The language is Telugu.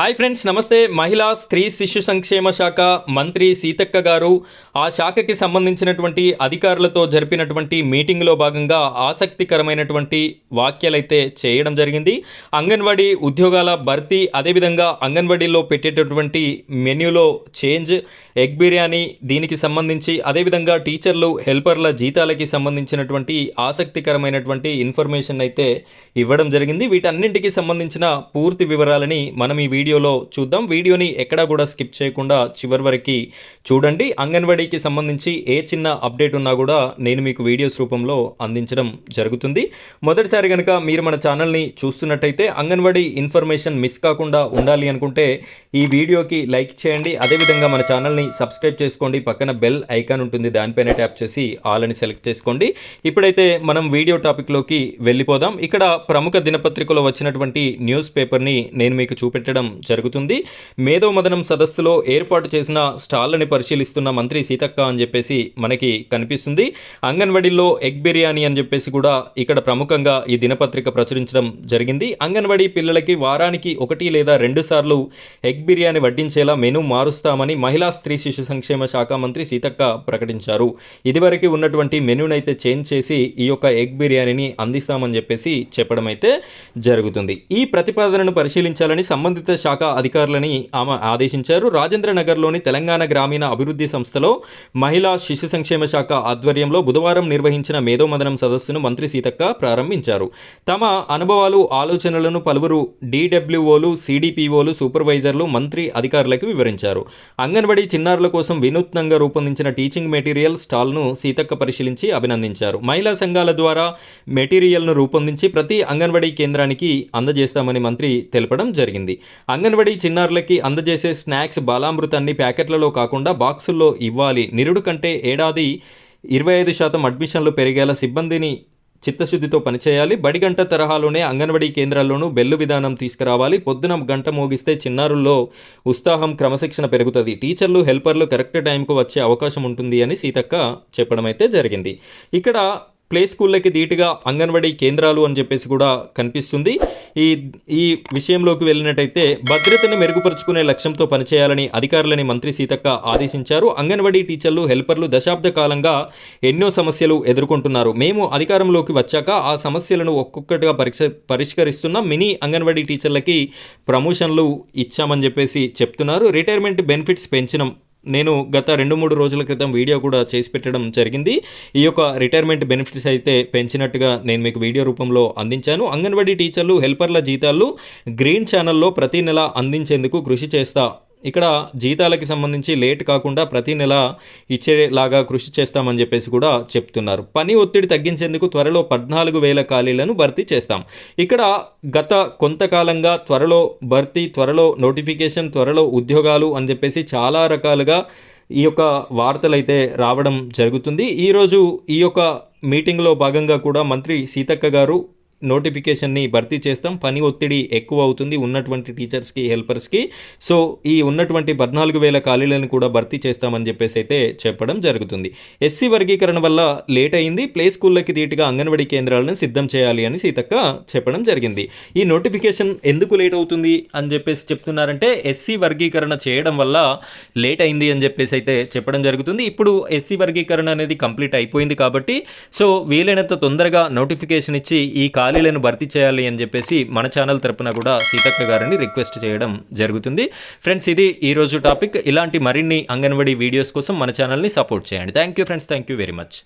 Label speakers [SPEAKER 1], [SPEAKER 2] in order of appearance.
[SPEAKER 1] హాయ్ ఫ్రెండ్స్ నమస్తే. మహిళా స్త్రీ శిశు సంక్షేమ శాఖ మంత్రి సీతక్క గారు ఆ శాఖకి సంబంధించినటువంటి అధికారులతో జరిపినటువంటి మీటింగ్లో భాగంగా ఆసక్తికరమైనటువంటి వ్యాఖ్యలైతే చేయడం జరిగింది. అంగన్వాడీ ఉద్యోగాల భర్తీ అదేవిధంగా అంగన్వాడీలో పెట్టేటటువంటి మెన్యూలో చేంజ్ ఎగ్ బిర్యానీ దీనికి సంబంధించి అదేవిధంగా టీచర్లు హెల్పర్ల జీతాలకి సంబంధించినటువంటి ఆసక్తికరమైనటువంటి ఇన్ఫర్మేషన్ అయితే ఇవ్వడం జరిగింది. వీటన్నింటికి సంబంధించిన పూర్తి వివరాలని మనం ఈ వీడియోలో చూద్దాం. వీడియోని ఎక్కడా కూడా స్కిప్ చేయకుండా చివరి వరకు చూడండి. అంగన్వాడీకి సంబంధించి ఏ చిన్న అప్డేట్ ఉన్నా కూడా నేను మీకు వీడియోస్ రూపంలో అందించడం జరుగుతుంది. మొదటిసారి కనుక మీరు మన ఛానల్ని చూస్తున్నట్టయితే అంగన్వాడీ ఇన్ఫర్మేషన్ మిస్ కాకుండా ఉండాలి అనుకుంటే ఈ వీడియోకి లైక్ చేయండి. అదేవిధంగా మన ఛానల్ని సబ్స్క్రైబ్ చేసుకోండి. పక్కన బెల్ ఐకాన్ ఉంటుంది. దానిపైన ట్యాప్ చేసి ఆల్ అని సెలెక్ట్ చేసుకోండి. ఇప్పుడైతే మనం వీడియో టాపిక్లోకి వెళ్ళిపోదాం. ఇక్కడ ప్రముఖ దినపత్రికలో వచ్చినటువంటి న్యూస్ పేపర్ని నేను మీకు చూపెట్టడం జరుగుతుంది. మేధో మదనం సదస్సులో ఏర్పాటు చేసిన స్టాళ్ళని పరిశీలిస్తున్న మంత్రి సీతక్క అని చెప్పేసి మనకి కనిపిస్తుంది. అంగన్వాడీలో ఎగ్ బిర్యానీ అని చెప్పేసి కూడా ఇక్కడ ప్రముఖంగా ఈ దినపత్రిక ప్రచురించడం జరిగింది. అంగన్వాడీ పిల్లలకి వారానికి ఒకటి లేదా రెండు సార్లు ఎగ్ బిర్యానీ వడ్డించేలా మెను మారుస్తామని మహిళా స్త్రీ శిశు సంక్షేమ శాఖ మంత్రి సీతక్క ప్రకటించారు. ఇదివరకు ఉన్నటువంటి మెనూనైతే చేంజ్ చేసి ఈ యొక్క ఎగ్ బిర్యానీని అందిస్తామని చెప్పేసి చెప్పడం అయితే జరుగుతుంది. ఈ ప్రతిపాదనను పరిశీలించాలని సంబంధిత శాఖ అధికారులని ఆమె ఆదేశించారు. రాజేంద్ర నగర్లోని తెలంగాణ గ్రామీణ అభివృద్ధి సంస్థలో మహిళా శిశు సంక్షేమ శాఖ ఆధ్వర్యంలో బుధవారం నిర్వహించిన మేధోమదనం సదస్సును మంత్రి సీతక్క ప్రారంభించారు. తమ అనుభవాలు ఆలోచనలను పలువురు డీడబ్ల్యూఓలు సిడిపిఓలు సూపర్వైజర్లు మంత్రి అధికారులకు వివరించారు. అంగన్వాడీ చిన్నారుల కోసం వినూత్నంగా రూపొందించిన టీచింగ్ మెటీరియల్ స్టాల్ను సీతక్క పరిశీలించి అభినందించారు. మహిళా సంఘాల ద్వారా మెటీరియల్ను రూపొందించి ప్రతి అంగన్వాడీ కేంద్రానికి అందజేస్తామని మంత్రి తెలపడం జరిగింది. అంగన్వాడీ చిన్నారులకి అందజేసే స్నాక్స్ బాలామృతాన్ని ప్యాకెట్లలో కాకుండా బాక్సుల్లో ఇవ్వాలి. నిరుడు కంటే ఏడాది ఇరవై ఐదు శాతం అడ్మిషన్లు పెరిగేలా సిబ్బందిని చిత్తశుద్ధితో పనిచేయాలి. బడి గంట తరహాలోనే అంగన్వాడీ కేంద్రాల్లోనూ బెల్లు విధానం తీసుకురావాలి. పొద్దున గంట మోగిస్తే చిన్నారుల్లో ఉత్సాహం క్రమశిక్షణ పెరుగుతుంది. టీచర్లు హెల్పర్లు కరెక్ట్ టైంకు వచ్చే అవకాశం ఉంటుంది అని సీతక్క చెప్పడం అయితే జరిగింది. ఇక్కడ ప్లే స్కూళ్ళకి ధీటుగా అంగన్వాడీ కేంద్రాలు అని చెప్పేసి కూడా కనిపిస్తుంది. ఈ ఈ విషయంలోకి వెళ్ళినట్టయితే భద్రతను మెరుగుపరుచుకునే లక్ష్యంతో పనిచేయాలని అధికారులని మంత్రి సీతక్క ఆదేశించారు. అంగన్వాడీ టీచర్లు హెల్పర్లు దశాబ్ద కాలంగా ఎన్నో సమస్యలు ఎదుర్కొంటున్నారు. మేము అధికారంలోకి వచ్చాక ఆ సమస్యలను ఒక్కొక్కటిగా పరీక్ష పరిష్కరిస్తున్న. మినీ అంగన్వాడీ టీచర్లకి ప్రమోషన్లు ఇచ్చామని చెప్పేసి చెప్తున్నారు. రిటైర్మెంట్ బెనిఫిట్స్ పెంచినం నేను గత రెండు మూడు రోజుల క్రితం వీడియో కూడా చేసి పెట్టడం జరిగింది. ఈ యొక్క రిటైర్మెంట్ బెనిఫిట్స్ అయితే పెంచినట్టుగా నేను మీకు వీడియో రూపంలో అందించాను. అంగన్వాడీ టీచర్లు హెల్పర్ల జీతాలు గ్రీన్ ఛానల్లో ప్రతి నెల అందించేందుకు కృషి చేస్తా ఇక్కడ జీతాలకి సంబంధించి లేట్ కాకుండా ప్రతి నెల ఇచ్చేలాగా కృషి చేస్తామని చెప్పేసి కూడా చెప్తున్నారు. పని ఒత్తిడి తగ్గించేందుకు త్వరలో పద్నాలుగు వేల ఖాళీలను భర్తీ చేస్తాం. ఇక్కడ గత కొంతకాలంగా త్వరలో భర్తీ త్వరలో నోటిఫికేషన్ త్వరలో ఉద్యోగాలు అని చెప్పేసి చాలా రకాలుగా ఈ యొక్క వార్తలు అయితే రావడం జరుగుతుంది. ఈరోజు ఈ యొక్క మీటింగ్లో భాగంగా కూడా మంత్రి సీతక్క గారు నోటిఫికేషన్ని భర్తీ చేస్తాం. పని ఒత్తిడి ఎక్కువ అవుతుంది ఉన్నటువంటి టీచర్స్కి హెల్పర్స్కి. సో ఈ ఉన్నటువంటి పద్నాలుగు వేల ఖాళీలను కూడా భర్తీ చేస్తామని చెప్పేసి అయితే చెప్పడం జరుగుతుంది. ఎస్సీ వర్గీకరణ వల్ల లేట్ అయింది. ప్లే స్కూళ్ళకి ధీటుగా అంగన్వాడీ కేంద్రాలను సిద్ధం చేయాలి అని సీతక్క చెప్పడం జరిగింది. ఈ నోటిఫికేషన్ ఎందుకు లేట్ అవుతుంది అని చెప్పేసి చెప్తున్నారంటే ఎస్సీ వర్గీకరణ చేయడం వల్ల లేట్ అయింది అని చెప్పేసి అయితే చెప్పడం జరుగుతుంది. ఇప్పుడు ఎస్సీ వర్గీకరణ అనేది కంప్లీట్ అయిపోయింది కాబట్టి సో వీలైనంత తొందరగా నోటిఫికేషన్ ఇచ్చి ఈ ఖాళీలను భర్తీ చేయాలి అని చెప్పేసి మన ఛానల్ తరపున కూడా సీతక్క గారిని రిక్వెస్ట్ చేయడం జరుగుతుంది. ఫ్రెండ్స్ ఇది ఈరోజు టాపిక్. ఇలాంటి మరిన్ని అంగన్వాడీ వీడియోస్ కోసం మన ఛానల్ని సపోర్ట్ చేయండి. Thank you friends thank you very much